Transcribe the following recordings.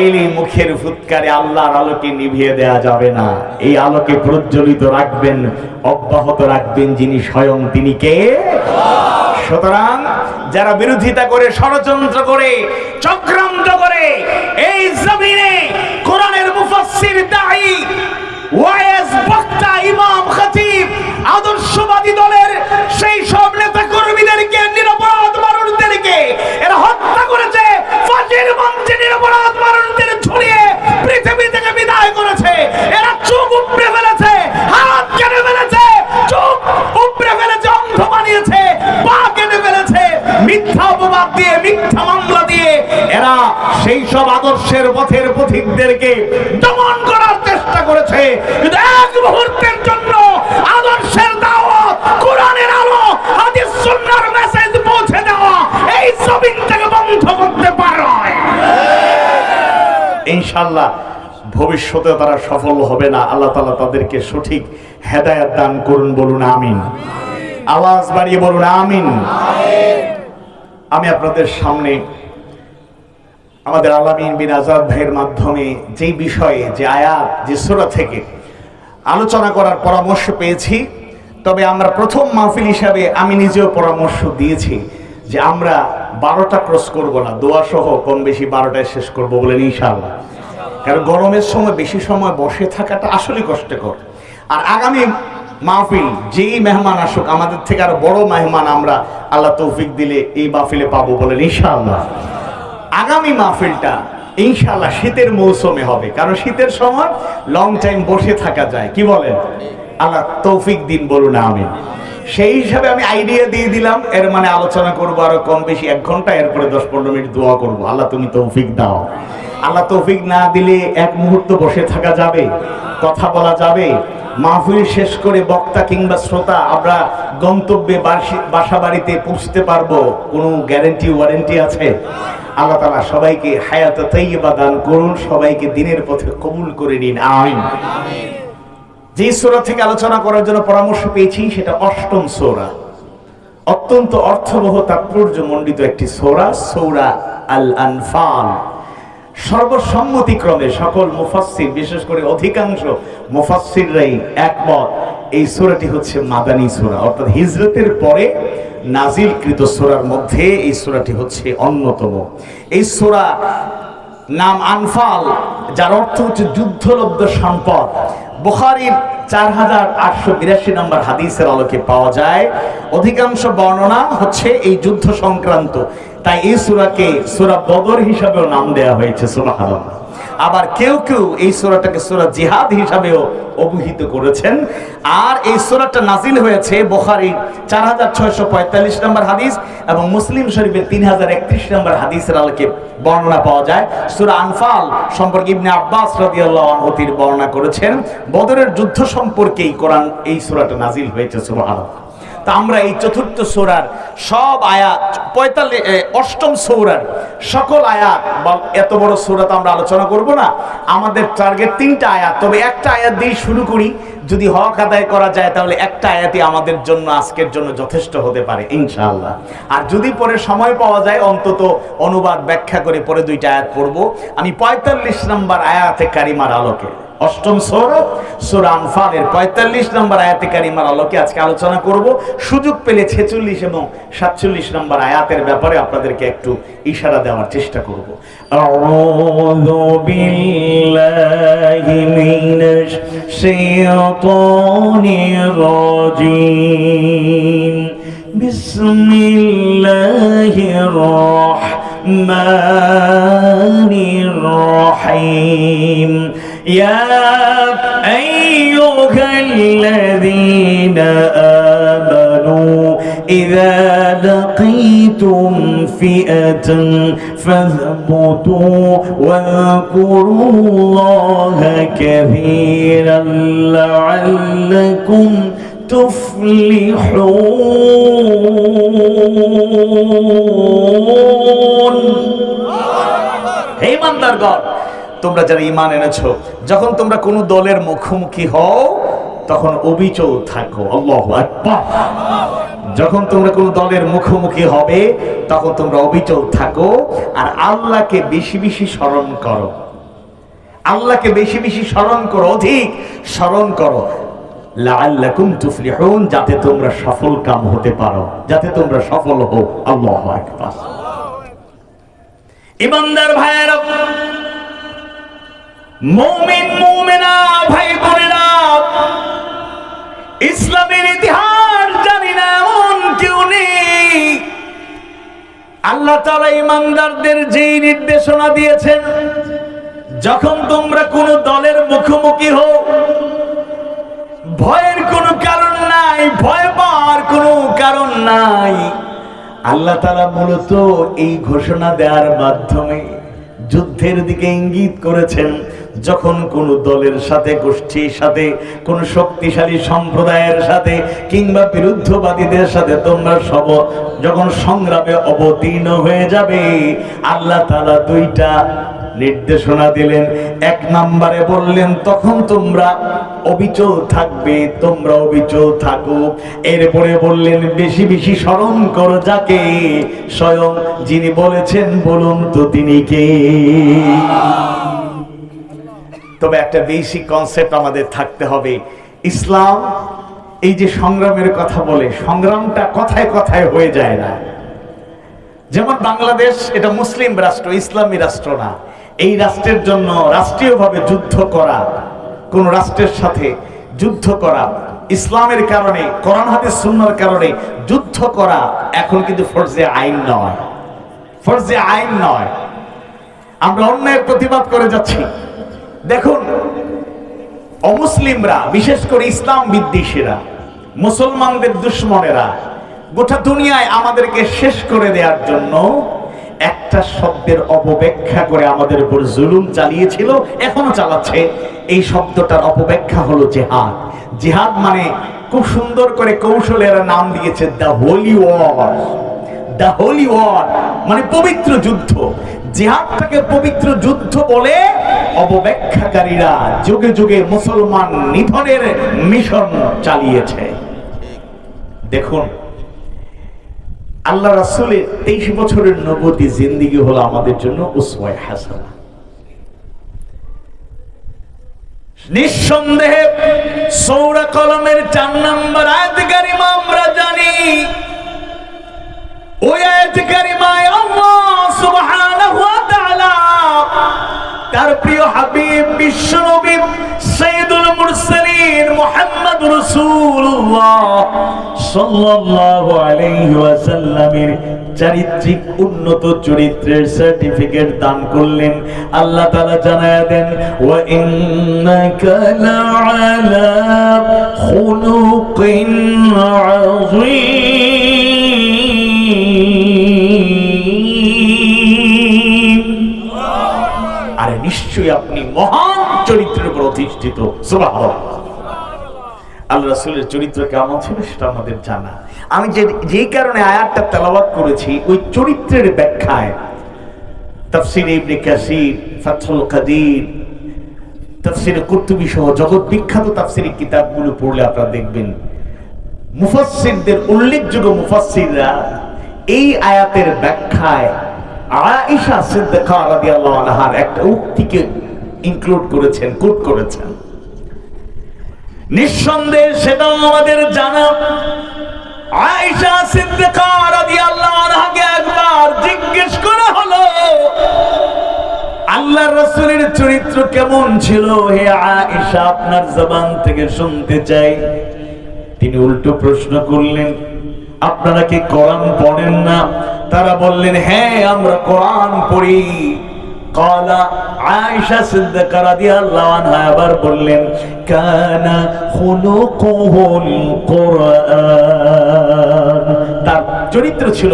চাইলেই মুখের ফুৎকারে আল্লাহর আলোকে নিভিয়ে দেয়া যাবে না। এই আলোকে প্রজ্বলিত রাখবেন, অব্যাহত রাখবেন যিনি স্বয়ং তিনি কে? সুতরাং যারা বিরোধিতা করে, ষড়যন্ত্র করে, চক্রান্ত করে, এই জমিনে কোরআনের মুফাসসির দাঈ ওয়াইজ বক্তা ইমাম খতিব, আদর্শবাদী দলের সেই সব পথের পথিকদেরকে দমন করার চেষ্টা করেছে। এক মুহূর্তের জন্য আদর্শের দাওয়াত, কোরআনের আলো, হাদিস সুন্নাহর মেসেজ পৌঁছে দেওয়া এই জমিন থেকে বন্ধ করতে পারে। ইনশাআল্লাহ ভবিষ্যতে তারা সফল হবে না। আল্লাহ তাআলা তাদেরকে সঠিক হেদায়েত দান করুন, বলুন আমিন। আওয়াজ বাড়িয়ে বলুন আমিন। আমি আপনাদের সামনে আমাদের আলামিন বিন আজাদ ভাইয়ের মাধ্যমে যে বিষয়ে, যে আয়াত, যে সূরা থেকে আলোচনা করার পরামর্শ পেয়েছি, তবে আমরা প্রথম মাহফিল হিসাবে আমি নিজেও পরামর্শ দিয়েছি যে আমরা বারোটা ক্রস করব না, দোয়া সহ কম বেশি বারোটায় শেষ করব বলে ইনশাআল্লাহ। কারণ গরমের সময় বেশি সময় বসে থাকাটা আসলে কষ্টকর। আর আগামী মাহফিল, যেই মেহমান আসুক, আমাদের থেকে আরও বড় মেহমান আমরা আল্লাহ তৌফিক দিলে এই মাহফিলে পাবো বলেন ইনশাআল্লাহ। আগামী মাহফিলটা ইনশাআল্লাহ শীতের মৌসুমে হবে। কারণ শীতের সময় লং টাইম বসে থাকা যায়। কি বলেন? আল্লাহ তৌফিক দিন বলুন আমি সেই হিসাবে আমি আইডিয়া দিয়ে দিলাম। এর মানে আলোচনা করব আরও কম বেশি এক ঘণ্টা, এরপরে দশ পনেরো মিনিট দোয়া করব। আল্লাহ তুমি তৌফিক দাও। আল্লাহ তৌফিক না দিলে এক মুহূর্ত বসে থাকা যাবে। কথা বলা যাবে। মাহফিল শেষ করে বক্তা কিংবা শ্রোতা, আমরা গন্তব্যে বাসি- বাড়িতে পৌঁছতে পারব। কোনো গ্যারেন্টি ওয়ারেন্টি আছে? আল্লাহ তালা সবাইকে হায়াত তৈবা দান করুন, সবাইকে দিনের পথে কবুল করে নিন। আমিন। যে সোরা থেকে আলোচনা করার জন্য পরামর্শ পেয়েছি, সেটা অষ্টম সোরা। অত্যন্ত অর্থবহ তাৎপর্য মণ্ডিত একটি সোরা, সৌরা আল আনফাল সর্বসম্মতিক্রমে সকল মুফাসসির, বিশেষ করে অধিকাংশ মুফাসসিররাই একমত। এই সূরাটি হচ্ছে মাদানী সূরা। অর্থাৎ হিজরতের পরে নাজিলকৃত সূরার মধ্যে এই সূরাটি হচ্ছে অন্যতম। এই সূরা নাম আনফাল, যার অর্থ হচ্ছে যুদ্ধলব্ধ সম্পদ। বুখারীর চার হাজার আটশো বিরাশি নম্বর হাদিসের আলোকে পাওয়া যায়। অধিকাংশ বর্ণনা হচ্ছে এই যুদ্ধ সংক্রান্ত। তাই এই সুরাকে সুরা বদর হিসাবেও নাম দেয়া হয়েছে, সুবহানাল্লাহ। আবার কেউ কেউ এই সুরাটাকে সুরা জিহাদ হিসাবেও অভিহিত করেছেন। আর এই সুরাটা নাজিল হয়েছে বুখারীর চার হাজার ছয়শো পঁয়তাল্লিশ নম্বর হাদিস এবং মুসলিম শরীফের তিন হাজার একত্রিশ নম্বর হাদিসের আলোকে বর্ণনা পাওয়া যায়। সুরা আনফাল সম্পর্কে ইবনে আব্বাস রাদিয়াল্লাহু বর্ণনা করেছেন। বদরের যুদ্ধ সম্পর্কেই কোরআন এই সূরাটা নাজিল হয়েছে, সুবহানাল্লাহ। আমরা এই চতুর্থ সূরার সব আয়াত পঁয়তাল্লিশ অষ্টম সূরার সকল আয়াত, বা এত বড় সূরা তো আমরা আলোচনা করব না, আমাদের টার্গেট তিনটা আয়াত। তবে একটা আয়াত দিয়ে শুরু করি, যদি হক আদায় করা যায় তাহলে একটা আয়াতই আমাদের জন্য, আজকের জন্য যথেষ্ট হতে পারে, ইনশাআল্লাহ। আর যদি পরে সময় পাওয়া যায়, অন্তত অনুবাদ ব্যাখ্যা করে পরে দুইটা আয়াত পড়ব। আমি পঁয়তাল্লিশ নম্বর আয়াতে কারিমার আলোকে। অষ্টম সৌরভ সুরা আনফালের পঁয়তাল্লিশ নম্বর আয়াতে কারিমার আলোকে আজকে আলোচনা করব সুযোগ পেলে ছেচল্লিশ এবং সাতচল্লিশ নম্বর আয়াতের ব্যাপারে আপনাদেরকে একটু ইশারা দেওয়ার চেষ্টা করব أعوذ بالله من الشيطان الرجيم بسم الله الرحمن الرحيم يا أيها الذين آمنوا إذا لقيتم فئة فاثبتوا واذكروا الله كثيرا لعلكم تفلحون. هي من درجات তোমরা যারা ইমান এনেছো, যখন তোমরা কোনো দলের মুখোমুখি হও, তখন অবিচল থাকো। যখন তোমরা কোনো দলের মুখোমুখি হবে, তখন তোমরা অবিচল থাকো আর আল্লাহকে বেশি বেশি স্মরণ করো। আল্লাহকে বেশি বেশি স্মরণ করো, অধিক স্মরণ করো। লাআল্লাকুম তুফলিহুন, যাতে তোমরা সফল কাম হতে পারো, যাতে তোমরা সফল হও। আল্লাহু ইমানদার ভাইয়েরা মুমিন মুমিনা, ভাই বোনেরা, ইসলামের ইতিহাস জানি না, এমন কেউ নেই। আল্লাহ তাআলা ইমানদারদের যেই নির্দেশনা দিয়েছেন, যখন তোমরা কোন দলের মুখোমুখি হও, ভয়ের কোনো কারণ নাই, ভয় পাওয়ার কোনো কারণ নাই, আল্লাহ তারা মূলত এই ঘোষণা দেওয়ার মাধ্যমে যুদ্ধের দিকে ইঙ্গিত করেছেন। যখন কোন দলের সাথে, গোষ্ঠীর সাথে, কোন শক্তিশালী সম্প্রদায়ের সাথে কিংবা বিরুদ্ধবাদীদের সাথে তোমরা সব যখন সংগ্রামে অবতীর্ণ হয়ে যাবে, আল্লাহ তালা দুইটা নির্দেশনা দিলেন। এক নম্বরে বললেন, তখন তোমরা অবিচল থাকবে, তোমরা অবিচল থাকো। এরপরে বললেন, বেশি বেশি স্মরণ করো যাকে, স্বয়ং যিনি বলেছেন, বলুন তো তিনি কে? তবে একটা বেসিক কনসেপ্ট আমাদের থাকতে হবে। ইসলাম এই যে সংগ্রামের কথা বলে, সংগ্রামটা কথায় কথায় হয়ে যায় না। যেমন বাংলাদেশ, এটা মুসলিম রাষ্ট্র, ইসলামী রাষ্ট্র না। এই রাষ্ট্রের জন্য রাষ্ট্রীয়ভাবে যুদ্ধ করা, কোন রাষ্ট্রের সাথে যুদ্ধ করা, ইসলামের কারণে, কোরআন, হাদিস, সুন্নার কারণে যুদ্ধ করা এখন কিন্তু ফরজে আইন নয়। ফরজে আইন নয়। আমরা অন্যায়ের প্রতিবাদ করে যাচ্ছি। দেখুন, অমুসলিমরা, বিশেষ করে ইসলাম বিদ্বেষীরা, মুসলমানদের দুশ্মনেরা, গোটা দুনিয়ায় আমাদেরকে শেষ করে দেওয়ার জন্য একটা শব্দের অপব্যাখ্যা করে আমাদের উপর জুলুম চালিয়েছিল এখনও চালাচ্ছে। এই শব্দটার অপব্যাখ্যা হলো জেহাদ। জেহাদ মানে খুব সুন্দর করে কৌশলেরা নাম দিয়েছে the holy war. The holy war মানে পবিত্র যুদ্ধ। জেহাদটাকে পবিত্র যুদ্ধ বলে অপব্যাখ্যাকারীরা যুগে যুগে মুসলমান নিধনের মিশন চালিয়েছে। দেখুন, আল্লাহ রাসূলের তেইশ বছরের নবতী জিন্দিগি হলো আমাদের জন্য উসওয়ায়ে হাসানা। নিঃসন্দেহে সৌরা কলমের চার নম্বর আয়াত কারিমা আমরা জানি। ওই আয়াত কারিমায় আল্লাহ সাইয়্যিদুল মুরসালিন মুহাম্মদ রাসূলুল্লাহ সাল্লাল্লাহু আলাইহি ওয়াসাল্লামের চারিত্রিক উন্নত চরিত্রের সার্টিফিকেট দান করলেন। আল্লাহ তাআলা জানায়া দেন, ওয়া ইন্নাকা লাআলা খুলুকিন আযীম। আরে নিশ্চয়ই আপনি মহান সুবহানাল্লাহ। আল্লাহ রাসূলের চরিত্র কেমন ছিল সেটা আমাদের জানা। আমি যে যেই কারণে আয়াতটা তেলাওয়াত করেছি, ওই চরিত্রের ব্যাখ্যায় তাফসীর ইবনে কাসির, ফাতহুল কাদির সহ জগৎ বিখ্যাত তাফসীরি কিতাবগুলো পড়লে আপনারা দেখবেন, মুফাসসিরদের উল্লেখযোগ্য মুফাসসিররা এই আয়াতের ব্যাখ্যায় আয়েশা সিদ্দিকা রাদিয়াল্লাহু আনহার একটা উক্তিকে ইনক্লুড করেছেন কোট করেছেন। নিঃসন্দেহে সেটাও আমাদের জানা। একবার জিজ্ঞেস হলো আল্লাহ চরিত্র কেমন ছিল? হে আয়েশা, আপনার জবান থেকে শুনতে চাই। তিনি উল্টো প্রশ্ন করলেন, আপনারা কি কোরআন পড়েন না? তারা বললেন হ্যাঁ আমরা কোরআন পড়ি। আয়েশা আবার বললেন তার চরিত্র ছিল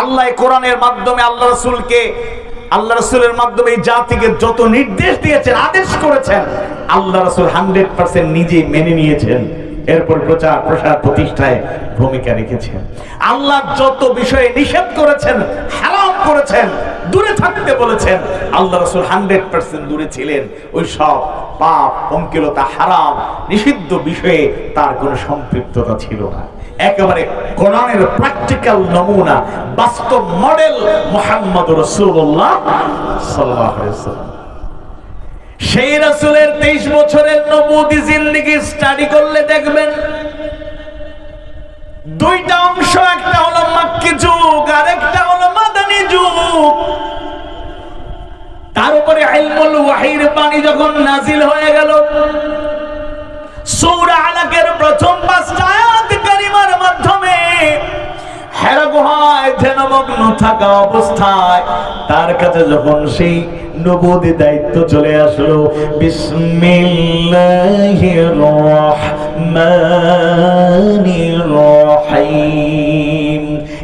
আল্লাহু কোরআনের মাধ্যমে আল্লাহ আল্লাহ রাসূলের মাধ্যমে জাতিকে যত নির্দেশ দিয়েছেন, আদেশ করেছেন, আল্লাহ রাসূল হান্ড্রেড পার্সেন্ট নিজেই মেনে নিয়েছেন। এরপর প্রচার প্রসার প্রতিষ্ঠায় ভূমিকা রেখেছেন। আল্লাহ যত বিষয়ে নিষেধ করেছেন, হারাম করেছেন, দূরে থাকতে বলেছেন, আল্লাহ রাসূল হান্ড্রেড পার্সেন্ট দূরে ছিলেন। ওই সব পাপ পঙ্কিলতা হারাম, নিষিদ্ধ বিষয়ে তার কোনো সম্পৃক্ততা ছিল না। একেবারে কোরআনের প্র্যাকটিক্যাল নমুনা, বাস্তব মডেল মোহাম্মদ রসুল্লাহ ওয়াসাল্লাম। সেই রাসূলের 23 বছরের নবুয়তি জিন্দেগি স্টাডি করলে দেখবেন, দুইটা অংশ, একটা হলো মাক্কি যুগ আর একটা হলো মাদানী যুগ। তার উপরে ইলমুল ওয়াহির বাণী যখন নাজিল হয়ে গেল, সূরা আলাকের প্রথম পাঁচটা হেরা গুহায় ধ্যানমগ্ন থাকা অবস্থায়, তার কাছে যখন সেই নবুদি দায়িত্ব চলে আসলো, বিসমিল্লাহির রহমানির রহিম।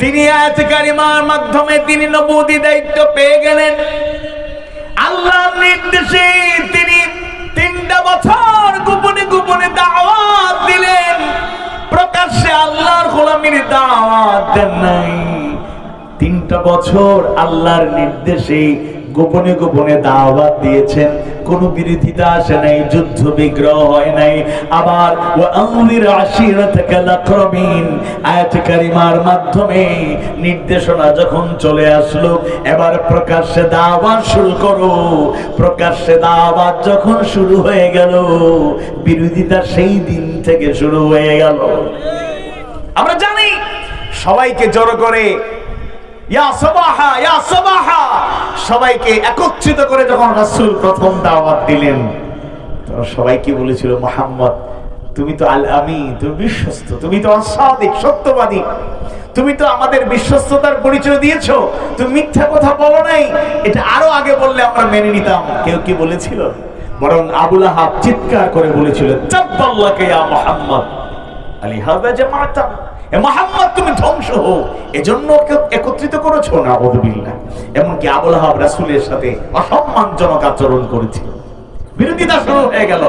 তিনি আয়াত কারিমার মাধ্যমে তিনি নবুদি দায়িত্ব পেয়ে গেলেন। আল্লাহর নির্দেশে তিনি তিনটা বছর গোপনে গোপনে দাওয়াত দিলেন। প্রকাশ্যে আল্লাহর গোলামির দাওয়াত দেন নাই। তিনটা বছর আল্লাহর নির্দেশে গোপনে গোপনে দাওয়াত দিয়েছেন। কোন বিরোধিতা আসে নাই, যুদ্ধ বিগ্রহ হয় নাই। আবার ওয়ানজির আশিরাতাকাল আকরাবিন আয়াত কারিমার মাধ্যমে নির্দেশনা যখন চলে আসলো, এবার প্রকাশ্যে দাওয়াত শুরু করো। প্রকাশ্যে দাওয়াত যখন শুরু হয়ে গেল, বিরোধিতা সেই দিন থেকে শুরু হয়ে গেল। আমরা জানি সবাইকে জড়ো করে ইয়া সবাহা ইয়া সবাহা সবাইকে একত্রিত করে যখন রাসূল প্রথম দাওয়াত দিলেন বলেছিল, মোহাম্মদ, তুমি তো আল আমি তুমি বিশ্বস্ত, তুমি তো সত্যবাদী। তুমি তো আমাদের বিশ্বস্ততার পরিচয় দিয়েছ। তুমি মিথ্যা কথা বলো নাই। এটা আরও আগে বললে আমরা মেনে নিতাম। কেউ কি বলেছিল? বরং আবুল আহাব চিৎকার করে বলেছিল চাব্বাল্লাকে ইয়া মোহাম্মদ। আলী হাদা জামাতা তুমি ধ্বংস হো এজন্য একত্রিত করেছ না এমনকি আবুল আহাব রাসূলের সাথে অসম্মানজনক আচরণ করেছিল বিরোধিতা শুরু হয়ে গেল।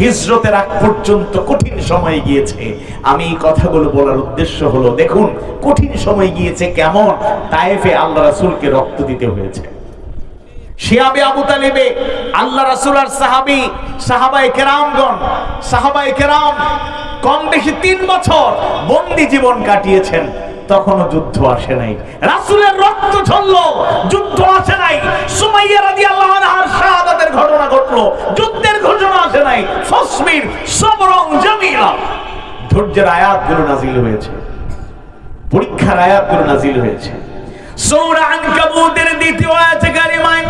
হিজরতের আগ পর্যন্ত কঠিন সময় গিয়েছে। আমি এই কথাগুলো বলার উদ্দেশ্য হলো, দেখুন, কঠিন সময় গিয়েছে কেমন? তায়েফে আল্লাহ রাসূলকে রক্ত দিতে হয়েছে। শিয়াবে আবু তালিবে আল্লাহ রাসুল আর সাহাবী, সাহাবায়ে কেরামগণ, সাহাবায়ে কেরাম কম বেশি তিন বছর বন্দি জীবন কাটিয়েছেন, তখনও যুদ্ধ আসে নাই। রাসূলের রক্ত ঝরলো, যুদ্ধ আসে নাই। সুমাইয়া ঘটনা ঘটলো, যুদ্ধের ঘটনা আসে নাই। ফসমির সবরং জামিলা। ধৈর্যের আয়াতগুলো নাজিল হয়েছে। পরীক্ষার আয়াতগুলো নাজিল হয়েছে। সূরা আনকাবুতের দ্বিতীয় আয়াতে কারিমায়